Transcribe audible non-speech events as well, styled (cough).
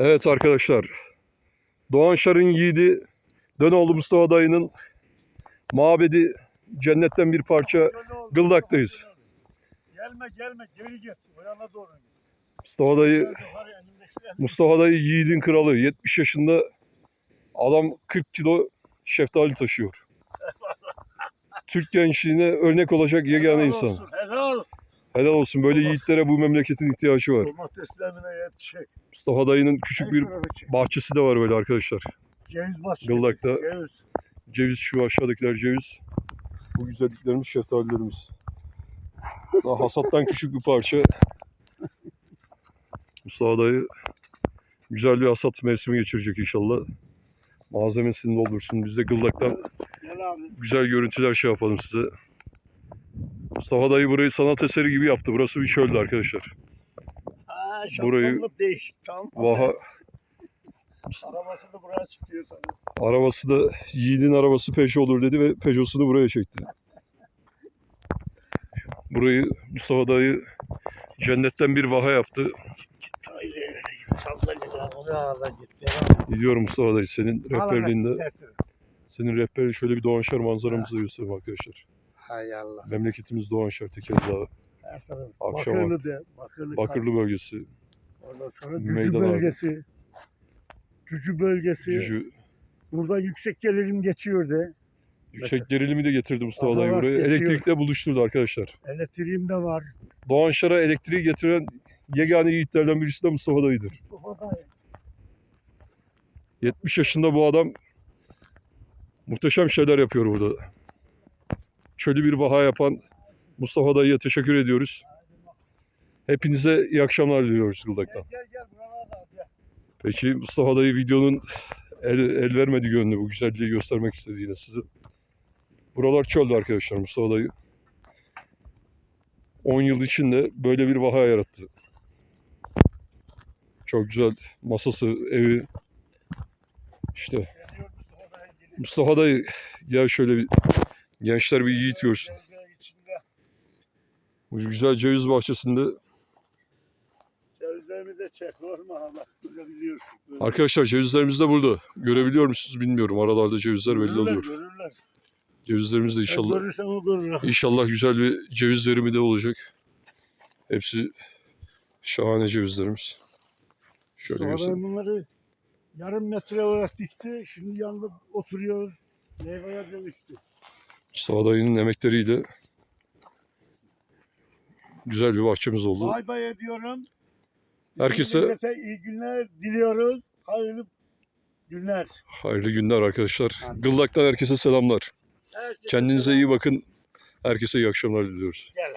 Evet arkadaşlar. Doğan Şar'ın yiğidi Dönoğlu Mustafa dayının mabedi cennetten bir parça Gıldak'tayız. Gelme gelme geri git. O yana doğru git. Mustafa dayı? Mustafa dayı yiğidin kralı. 70 yaşında adam 40 kilo şeftali taşıyor. Türk gençliğine örnek olacak yegane insan. Helal. Olsun. Böyle yiğitlere bu memleketin ihtiyacı var. Domateslerine yetişecek. Mustafa dayının küçük bir bahçesi de var böyle arkadaşlar. Ceviz bahçesi. Gıldak'ta. Ceviz. Ceviz şu aşağıdakiler ceviz. Bu güzelliklerimiz şeftalilerimiz. Daha hasattan (laughs) küçük bir parça. Mustafa dayı güzel bir hasat mevsimi geçirecek inşallah. Malzemesini doldursun. Biz de Gıldak'tan güzel görüntüler şey yapalım size. Mustafa dayı burayı sanat eseri gibi yaptı. Burası bir çöldü arkadaşlar. Ha, Burayı- değişik. Tamam. Vaha Arabası da buraya çıkıyor sana. arabası da yiğidin arabası Peugeot olur dedi ve Peugeot'sunu buraya çekti. Burayı Mustafa dayı cennetten bir vaha yaptı. Gidiyorum Mustafa dayı senin rehberliğinde. Senin rehberin şöyle bir Doğanşar manzaramızı göstereyim arkadaşlar. Hay Allah. Memleketimiz Doğanşar, Tekirdağ. Akşam Bakırlı de. Bakırlı. Bakırlı bölgesi, Ondan sonra Meydan Cücü abi. bölgesi. Cücü bölgesi. Cücü. Burada yüksek gelirim geçiyor de. Yüksek gerilimi de getirdi Mustafa dayı Aha, buraya. geçiyor. Elektrikle buluşturdu arkadaşlar. Elektriğim de var. Doğanşar'a elektriği getiren yegane yiğitlerden birisi de Mustafa dayıdır. 70 yaşında bu adam muhteşem şeyler yapıyor burada. Çölü bir vaha yapan Mustafa dayıya teşekkür ediyoruz. Hepinize iyi akşamlar diliyoruz Gıldak'tan. Peki Mustafa dayı videonun el, el vermedi gönlü bu güzelliği göstermek istedi yine size. Buralar çöldü arkadaşlar Mustafa dayı. 10 yıl içinde böyle bir vaha yarattı. Çok güzel masası, evi. İşte. Mustafa dayı gel şöyle bir gençler bir yiğit görsün. Bu güzel ceviz bahçesinde Cevizlerimi de çek. Normal ama. Görebiliyorsun. Böyle. arkadaşlar cevizlerimiz de burada. Görebiliyor musunuz bilmiyorum. Aralarda cevizler belli Görürler, oluyor. Görürler. Cevizlerimiz de inşallah görür. İnşallah güzel bir ceviz verimi de olacak. Hepsi şahane cevizlerimiz. Şöyle göstereyim. bunları yarım metre olarak dikti. Şimdi yanında oturuyor. Meyveye dönüştü. Mustafa dayının emekleriyle güzel bir bahçemiz oldu. Bay bay ediyorum. Herkese- iyi günler diliyoruz. Hayırlı günler. Hayırlı günler arkadaşlar. Gıldak'tan herkese selamlar. Herkese Kendinize iyi bakın. Herkese iyi akşamlar diliyoruz. Gel.